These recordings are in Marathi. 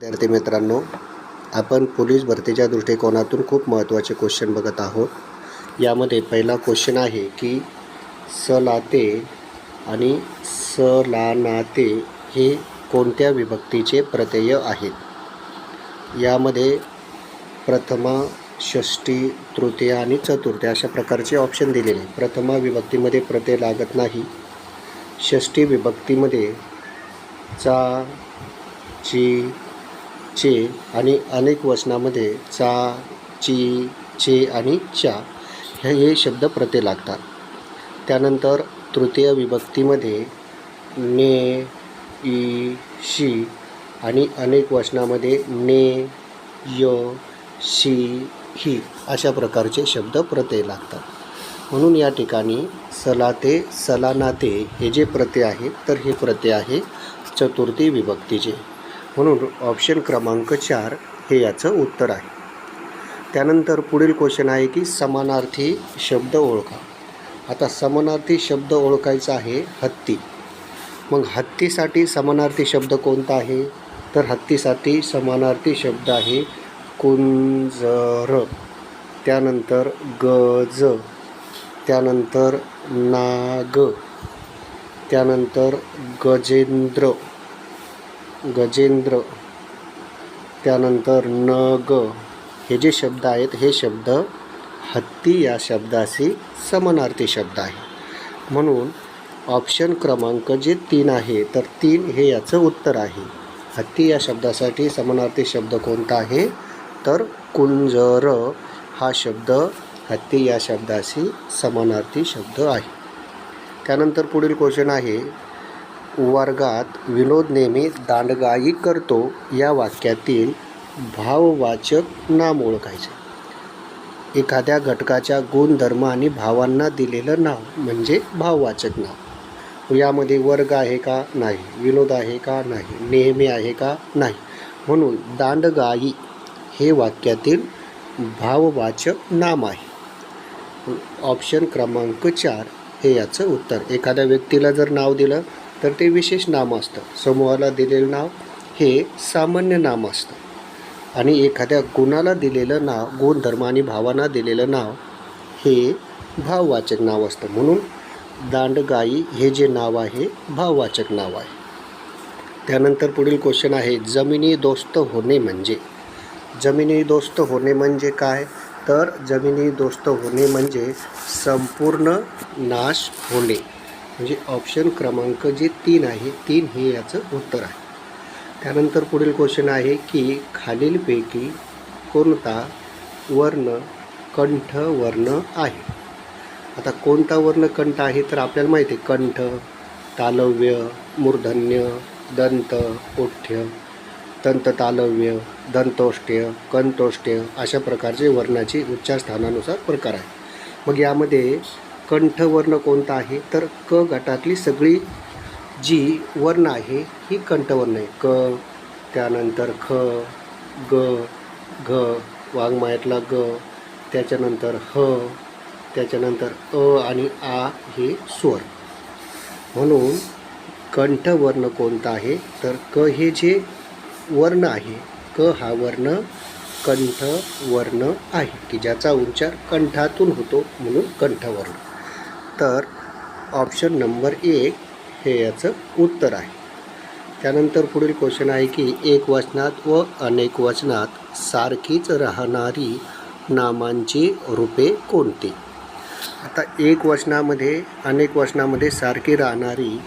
विद्यार्थी मित्रांनो आपण पोलीस भरतीच्या दृष्टिकोनातून खूप महत्त्वाचे क्वेश्चन बघत आहोत. यामध्ये पहिला क्वेश्चन आहे की सलाते आणि सलानाते हे कोणत्या विभक्तीचे प्रत्यय आहेत? यामध्ये प्रथमा षष्टी तृतीय आणि चतुर्थी अशा प्रकारचे ऑप्शन दिलेले प्रथमा विभक्तीमध्ये प्रत्यय लागत नाही. षष्टी विभक्तीमध्ये चा ची चे आणि अनेक वचनामध्ये चा ची चे आणि चा हे हे शब्द प्रत्यय लागतात. त्यानंतर तृतीय विभक्तीमध्ये ने ई शी आणि अनेक वचनामध्ये ने य शी ही अशा प्रकारचे शब्द प्रत्यय लागतात. म्हणून या ठिकाणी सलाते सलानाते हे जे प्रत्यय आहेत तर हे प्रत्यय आहे चतुर्थी विभक्तीचे. म्हणून ऑप्शन क्रमांक चार हे याचं उत्तर आहे. त्यानंतर पुढील क्वेश्चन आहे की समानार्थी शब्द ओळखा. आता समानार्थी शब्द ओळखायचा आहे हत्ती. मग हत्तीसाठी समानार्थी शब्द कोणता आहे? तर हत्तीसाठी समानार्थी शब्द आहे कुंजर. त्यानंतर गज. त्यानंतर नाग. त्यानंतर गजेंद्र. गजेंद्र त्यानंतर नग हे जे शब्द आहेत हे शब्द हत्ती या शब्दाशी समानार्थी शब्द आहे. म्हणून ऑप्शन क्रमांक जे तीन आहे तर तीन हे याचं उत्तर आहे. हत्ती या शब्दासाठी समानार्थी शब्द कोणता आहे? तर कुंजर. हा शब्द हत्ती या शब्दाशी समानार्थी शब्द आहे. त्यानंतर पुढील क्वेश्चन आहे वर्गात विनोद नेहमी दांडगाई करतो या वाक्यातील भाववाचक नाम ओळखायचे. एखाद्या घटकाच्या गुणधर्म आणि भावांना दिलेलं नाव म्हणजे भाववाचक नाव. यामध्ये वर्ग आहे का नाही विनोद आहे का नाही नेहमी आहे का नाही म्हणून दांडगाई हे वाक्यातील भाववाचक नाम आहे. ऑप्शन क्रमांक चार हे याचं उत्तर. एखाद्या व्यक्तीला जर नाव दिलं तर ते विशेष नाम असतं. समूहाला दिलेलं नाव हे सामान्य नाम असतं. आणि एखाद्या गुणाला दिलेलं नाव गुणधर्म आणि भावांना दिलेलं नाव हे भाववाचक नाव असतं. म्हणून दांडगाई हे जे नाव आहे भाववाचक नाव आहे. त्यानंतर पुढील क्वेश्चन आहे जमिनी दोस्त होणे म्हणजे. जमिनी दोस्त होणे म्हणजे काय? तर जमिनी दोस्त होणे म्हणजे संपूर्ण नाश होणे. म्हणजे ऑप्शन क्रमांक जे तीन आहे तीन हे याचं उत्तर आहे. त्यानंतर पुढील क्वेश्चन आहे की खालीलपैकी कोणता वर्ण कंठ वर्ण आहे? आता कोणता वर्ण कंठ आहे तर आपल्याला माहिती आहे कंठ तालव्य मूर्धन्य दंत ओठ्य दंत तालव्य दंतोष्ट्य कंतोष्ट्य अशा प्रकारचे वर्णाची उच्चार स्थानानुसार प्रकार आहे. मग यामध्ये कंठवर्ण कोणता आहे? तर क गटातली सगळी जी वर्ण आहे ही कंठवर्ण आहे. क त्यानंतर ख ग घ वाङ्मयातला ग त्याच्यानंतर ह त्याच्यानंतर अ आणि आ हे स्वर. म्हणून कंठवर्ण कोणता आहे? तर क हे जे वर्ण आहे क हा वर्ण कंठ वर्ण आहे की ज्याचा उच्चार कंठातून होतो म्हणून कंठवर्ण. तर ऑप्शन नंबर एक हे याचं उत्तर आहे. त्यानंतर पुढील क्वेश्चन आहे की एक वचनात व अनेक वचनात सारखीच राहणारी नामांची रूपे कोणती? आता एक वचनामध्ये अनेक वचनामध्ये सारखी राहणारी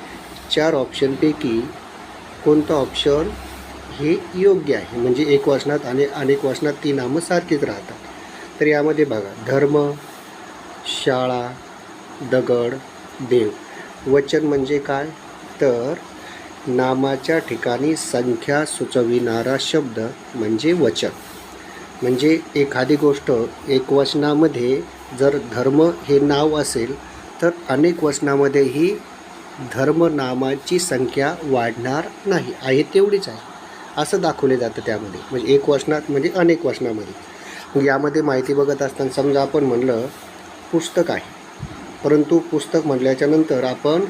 चार ऑप्शनपैकी कोणतं ऑप्शन हे योग्य आहे? म्हणजे एक वचनात आणि अनेक वचनात ती नामं सारखीच राहतात. तर यामध्ये बघा धर्म शाळा दगड देव. वचन म्हणजे काय? तर नामाच्या ठिकाणी संख्या सुचविणारा शब्द म्हणजे वचन. म्हणजे एखादी गोष्ट एक वचनामध्ये जर धर्म हे नाव असेल तर अनेक वचनामध्येही धर्म नामाची संख्या वाढणार नाही. आहे तेवढीच आहे. असं दाखवले जातं त्यामध्ये. म्हणजे एक वचनात म्हणजे अनेक वचनामध्ये. मग यामध्ये माहिती बघत असताना समजा आपण म्हणलं पुस्तक आहे. परंतु पुस्तक म्हटल्याच्या नंतर आपण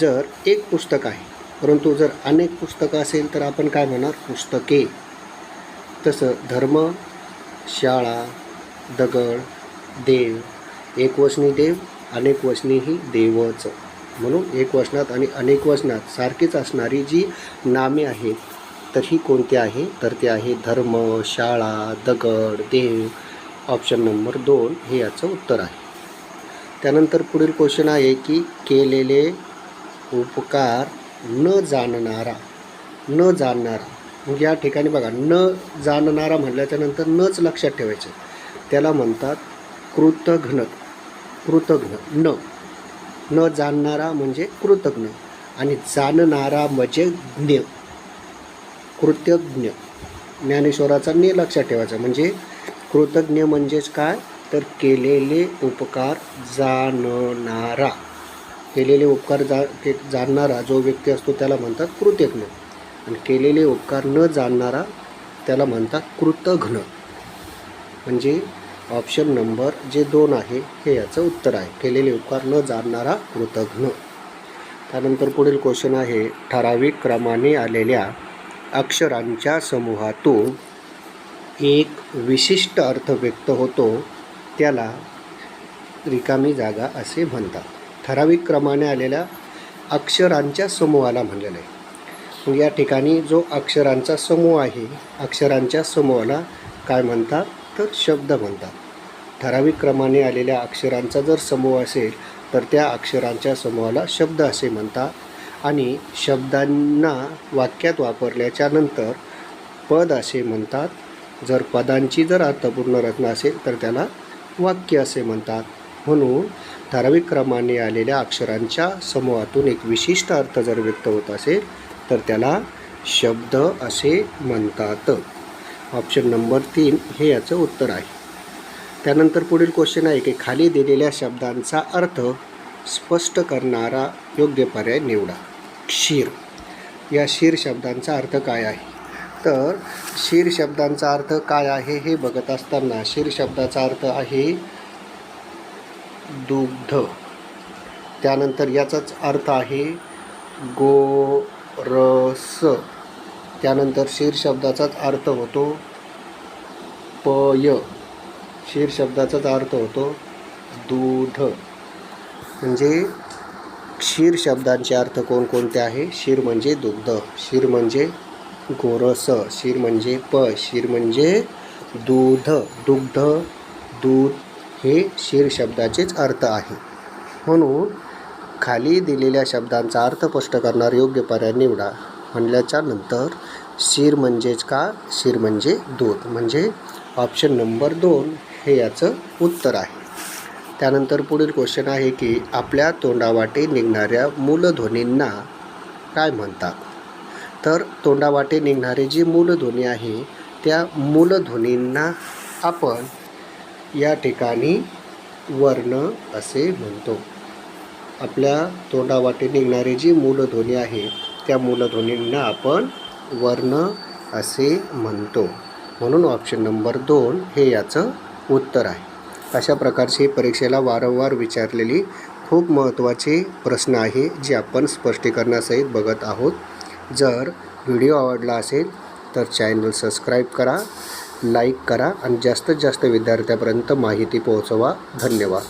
जर एक पुस्तक आहे परंतु जर अनेक पुस्तकं असेल तर आपण काय म्हणणार? पुस्तके. तसं धर्म शाळा दगड देव एकवचनी देव अनेक वचनीही देवच. म्हणून एक वचनात आणि अनेक वचनात सारखीच असणारी जी नामे आहेत तर ही कोणती आहे? तर ते आहे धर्म शाळा दगड देव. ऑप्शन नंबर दोन हे याचं उत्तर आहे. त्यानंतर पुढील क्वेश्चन आहे की केलेले उपकार न जाणणारा न जाणणारा. मग या ठिकाणी बघा न जाणणारा म्हटल्याच्यानंतर नच लक्षात ठेवायचं. त्याला म्हणतात कृतघ्न कृतघ्न न. न जाणणारा म्हणजे कृतज्ञ आणि जाणणारा म्हणजे ज्ञ. कृतज्ञ. ज्ञानेश्वराचा ने लक्षात ठेवायचा. म्हणजे कृतज्ञ म्हणजेच काय? तर केलेले उपकार जाणणारा. केलेले उपकार जा के जाणणारा जो व्यक्ती असतो त्याला म्हणतात कृतज्ञ. आणि केलेले उपकार न जाणणारा त्याला म्हणतात कृतघ्न. म्हणजे ऑप्शन नंबर जे दोन आहे हे याचं उत्तर आहे. केलेले उपकार न जाणणारा कृतघ्न. त्यानंतर पुढील क्वेश्चन आहे. ठराविक क्रमाने आलेल्या अक्षरांच्या समूहातून एक विशिष्ट अर्थ व्यक्त होतो. त्याला रिकामी जागा असे म्हणतात. ठराविक क्रमाने आलेल्या अक्षरांच्या समूहाला म्हणलेलं आहे. मग या ठिकाणी जो अक्षरांचा समूह आहे अक्षरांच्या समूहाला काय म्हणतात? तर शब्द म्हणतात. ठराविक क्रमाने आलेल्या अक्षरांचा जर समूह असेल तर त्या अक्षरांच्या समूहाला शब्द असे म्हणतात. आणि शब्दांना वाक्यात वापरल्याच्या नंतर पद असे म्हणतात. जर पदांची जर अर्थपूर्ण रचना असेल तर त्याला वाक्य असे म्हणतात. म्हणून ठराविक क्रमाने आलेल्या अक्षरांच्या समूहातून एक विशिष्ट अर्थ जर व्यक्त होत असेल तर त्याला शब्द असे म्हणतात. ऑप्शन नंबर तीन हे याचं उत्तर आहे. त्यानंतर पुढील क्वेश्चन आहे की खाली दिलेल्या शब्दांचा अर्थ स्पष्ट करणारा योग्य पर्याय निवडा. क्षीर. या शीर शब्दांचा अर्थ काय आहे? तर शीर शब्दांचा अर्थ काय आहे हे बघत असताना शीर शब्दाचा अर्थ आहे दुग्ध. त्यानंतर याचाच अर्थ आहे गोरस. त्यानंतर शीर शब्दाचाच अर्थ होतो पय. शीर शब्दाचाच अर्थ होतो दूध. म्हणजे क्षीर शब्दांचे अर्थ कोणकोणते आहे? शीर म्हणजे दुग्ध. शीर म्हणजे गोरस शीर म्हणजे प शीर म्हणजे दूध दुग्ध दूध हे शीर शब्दाचेच अर्थ आहे. म्हणून खाली दिलेल्या शब्दांचा अर्थ स्पष्ट करणार योग्य पर्याय निवडा. म्हणल्याच्या नंतर शीर म्हणजेच का? शीर म्हणजे दूध. म्हणजे ऑप्शन नंबर दोन हे याचं उत्तर आहे. त्यानंतर पुढील क्वेश्चन आहे की आपल्या तोंडावाटे निघणाऱ्या मूलध्वनींना काय म्हणतात? तर तोंडावाटे निघणारे जी मूलध्वनी आहे त्या मूलध्वनींना आपण या ठिकाणी वर्ण असे म्हणतो. आपल्या तोंडावाटे निघणारी जी मूलध्वनी आहे त्या मूलध्वनींना आपण वर्ण असे म्हणतो. म्हणून ऑप्शन नंबर दोन हे याचं उत्तर आहे. अशा प्रकारची परीक्षेला वारंवार विचारलेली खूप महत्त्वाचे प्रश्न आहे जे आपण स्पष्टीकरणासहित बघत आहोत. जर व्हिडिओ आवडला असेल तर चॅनल सबस्क्राईब करा लाईक करा आणि जास्तीत जास्त विद्यार्थ्यापर्यंत माहिती पोहोचवा. धन्यवाद.